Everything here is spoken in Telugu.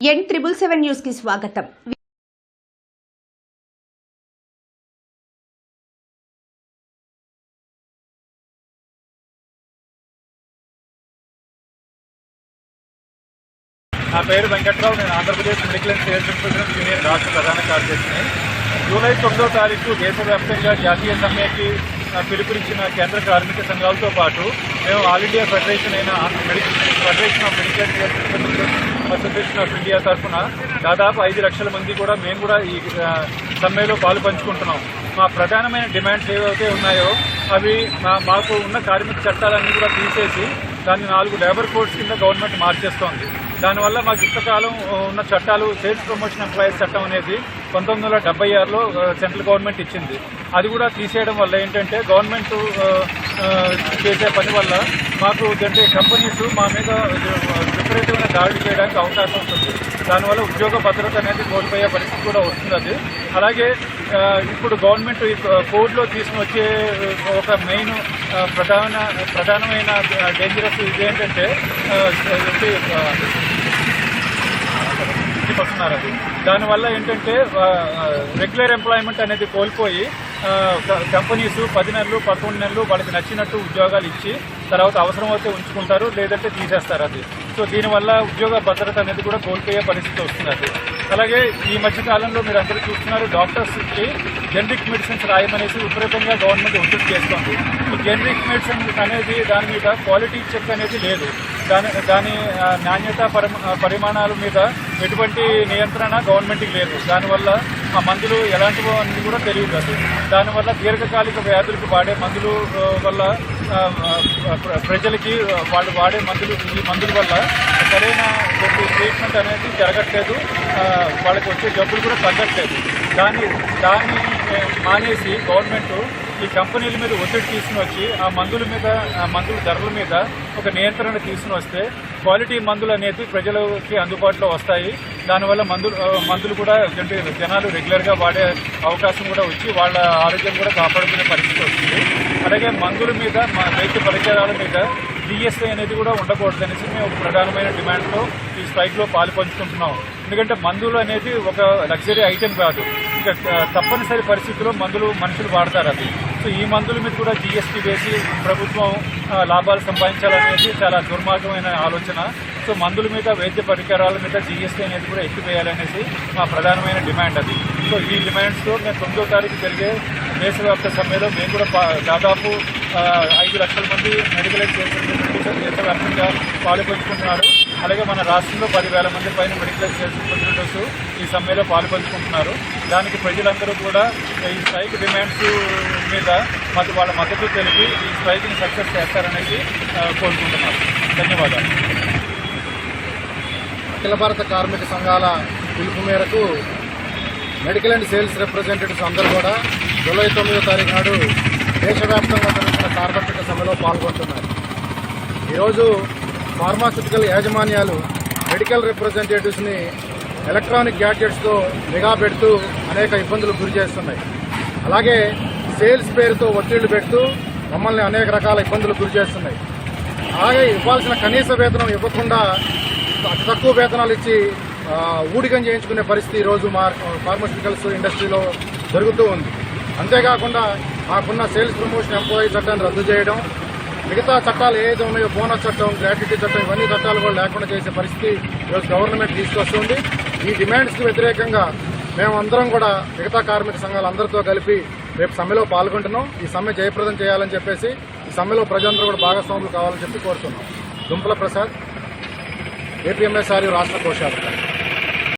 ఎన్ ట్రిపుల్ సెవెన్ న్యూస్కి స్వాగతం. నా పేరు వెంకట్రావు. నేను Andhra Pradesh medical and sales representative union రాష్ట్ర ప్రధాన కార్యదర్శిని. జూలై తొమ్మిదో తారీఖు దేశవ్యాప్తంగా జాతీయ సమ్మెకి పిలుపునిచ్చిన కేంద్ర కార్మిక సంఘాలతో పాటు మేము ఆల్ ఇండియా ఫెడరేషన్ అయిన federation of medical association of India తరఫున దాదాపు ఐదు లక్షల మంది కూడా మేము కూడా ఈ సమ్మెలో పాలు పంచుకుంటున్నాం. మా ప్రధానమైన డిమాండ్స్ ఏవైతే ఉన్నాయో అవి మా- మాకు ఉన్న కార్మిక చట్టాలన్నీ కూడా తీసేసి దాన్ని నాలుగు లేబర్ కోడ్స్ కింద గవర్నమెంట్ మార్చేస్తోంది. దానివల్ల మాకు ఇంతకాలం ఉన్న చట్టాలు సేల్స్ ప్రమోషన్ ఎంప్లాయీస్ చట్టం అనేది పంతొమ్మిది వందల డెబ్బై ఆరులో సెంట్రల్ గవర్నమెంట్ ఇచ్చింది. అది కూడా తీసేయడం వల్ల ఏంటంటే గవర్నమెంట్ చేసే పని వల్ల మాకు అంటే కంపెనీస్ మా మీద విపరీతమైన దాడులు చేయడానికి అవకాశం ఉంటుంది. దానివల్ల ఉద్యోగ భద్రత అనేది కోల్పోయే పరిస్థితి కూడా వస్తుంది అది. అలాగే ఇప్పుడు గవర్నమెంట్ ఈ కోడ్లో తీసుకుని వచ్చే ఒక మెయిన్ ప్రధాన ప్రధానమైన డేంజరస్ ఇది ఏంటంటే వస్తున్నారు అది. దానివల్ల ఏంటంటే రెగ్యులర్ ఎంప్లాయ్మెంట్ అనేది కోల్పోయి కంపెనీస్ పది నెలలు పదకొండు నెలలు వాళ్ళకి నచ్చినట్టు ఉద్యోగాలు ఇచ్చి తర్వాత అవసరం అయితే ఉంచుకుంటారు లేదంటే తీసేస్తారు అది. సో దీనివల్ల ఉద్యోగ భద్రత అనేది కూడా కోల్పోయే పరిస్థితి వస్తుంది అలాగే ఈ మధ్య కాలంలో మీరు అందరూ చూస్తున్నారు డాక్టర్స్కి జనరిక్ మెడిసిన్స్ రాయమనేసి విపరీతంగా గవర్నమెంట్ ఒత్తిడి చేస్తోంది. ఈ జనరిక్ మెడిసిన్ అనేది దాని మీద క్వాలిటీ చెక్ అనేది లేదు. దాని దాని నాణ్యత పరిమాణాల మీద ఎటువంటి నియంత్రణ గవర్నమెంట్కి లేదు. దానివల్ల ఆ మందులు ఎలాంటివో అనేది కూడా తెలియదు కాదు. దానివల్ల దీర్ఘకాలిక వ్యాధులకు వాడే మందులు వల్ల ప్రజలకి వాళ్ళు వాడే మందులు ఈ మందుల వల్ల సరైన ట్రీట్మెంట్ అనేది జరగట్లేదు. వాళ్ళకి వచ్చే జబ్బులు కూడా తగ్గట్లేదు. దాన్ని దాన్ని మానేసి గవర్నమెంట్ ఈ కంపెనీల మీద ఒత్తిడి తీసుకుని వచ్చి ఆ మందుల మీద మందుల ధరల మీద ఒక నియంత్రణ తీసుకుని వస్తే క్వాలిటీ మందులు అనేది ప్రజలకి అందుబాటులో వస్తాయి. దానివల్ల మందులు మందులు కూడా జనాలు రెగ్యులర్గా వాడే అవకాశం కూడా వచ్చి వాళ్ళ ఆరోగ్యం కూడా కాపాడుకునే పరిస్థితి వస్తుంది. అలాగే మందుల మీద మా వైద్య పరికరాల మీద డిఎస్ఐ అనేది కూడా ఉండకూడదు అనేసి మేము ప్రధానమైన డిమాండ్తో ఈ స్ట్రైక్లో పాలు పంచుకుంటున్నాం ఎందుకంటే మందులు అనేది ఒక లగ్జరీ ఐటెం కాదు. ఇంకా తప్పనిసరి పరిస్థితుల్లో మందులు మనుషులు వాడతారు అది సో ఈ మందుల మీద కూడా జీఎస్టీ వేసి ప్రభుత్వం లాభాలు సంపాదించాలనేది చాలా దుర్మార్గమైన ఆలోచన. సో మందుల మీద వైద్య పరికరాల మీద జీఎస్టీ అనేది కూడా ఎత్తివేయాలనేసి మా ప్రధానమైన డిమాండ్ అది. సో ఈ డిమాండ్స్తో మేము తొమ్మిదో తారీఖు జరిగే దేశవ్యాప్త సమ్మెలో మేము కూడా పా- దాదాపు ఐదు లక్షల మంది మెడికల్ ఎయిడ్ చేసిన దేశవ్యాప్తంగా పాలుపంచుకుంటున్నారు? అలాగే మన రాష్ట్రంలో పదివేల మంది పైన మెడికల్ ఎయిడ్ ఈ సమ్మెలో పాలుపంచుకుంటున్నారు. దానికి ప్రజలందరూ కూడా ఈ స్ట్రైక్ డిమాండ్స్ మీద మాకు వాళ్ళ మద్దతు తెలిపి ఈ స్ట్రైక్ని సక్సెస్ చేస్తారనేసి కోరుకుంటున్నారు. ధన్యవాదాలు. అఖిల భారత కార్మిక సంఘాల పిలుపు మేరకు మెడికల్ అండ్ సేల్స్ రిప్రజెంటేటివ్స్ అందరూ కూడా జూలై తొమ్మిదో తారీఖు నాడు దేశవ్యాప్తంగా జరుగుతున్న సార్వత్రిక సమ్మెలో పాల్గొంటున్నారు. ఈరోజు ఫార్మాసిటికల్ యాజమాన్యాలు మెడికల్ రిప్రజెంటేటివ్స్ని ఎలక్ట్రానిక్ గ్యాడ్జెట్స్తో నిఘా పెడుతూ అనేక ఇబ్బందులు గురి చేస్తున్నాయి. అలాగే సేల్స్ పేరుతో ఒత్తిళ్ళు పెడుతూ మమ్మల్ని అనేక రకాల ఇబ్బందులు గురి చేస్తున్నాయి. అలాగే ఇవ్వాల్సిన కనీస వేతనం ఇవ్వకుండా అతి తక్కువ వేతనాలు ఇచ్చి ఊడికం చేయించుకునే పరిస్థితి ఈరోజు మా ఫార్మస్యూటికల్స్ ఇండస్ట్రీలో జరుగుతూ ఉంది. అంతేకాకుండా మాకున్న సేల్స్ ప్రమోషన్ ఎంప్లాయీ చట్టాన్ని రద్దు చేయడం మిగతా చట్టాలు ఏదైతే ఉన్నాయో బోనస్ చట్టం గ్రాట్యుటీ చట్టం ఇవన్నీ చట్టాలు కూడా లేకుండా చేసే పరిస్థితి ఈరోజు గవర్నమెంట్ తీసుకొస్తుంది. ఈ డిమాండ్స్కి వ్యతిరేకంగా మేమందరం కూడా మిగతా కార్మిక సంఘాలు అందరితో కలిపి రేపు సమ్మెలో పాల్గొంటున్నాం. ఈ సమ్మె జయప్రదం చేయాలని చెప్పేసి ఈ సమ్మెలో ప్రజలందరూ కూడా భాగస్వాములు కావాలని చెప్పి కోరుతున్నాం. దుంపల ప్రసాద్ ఏపీఎంఎస్ఆర్ రాష్ట్ర కోశాధికారి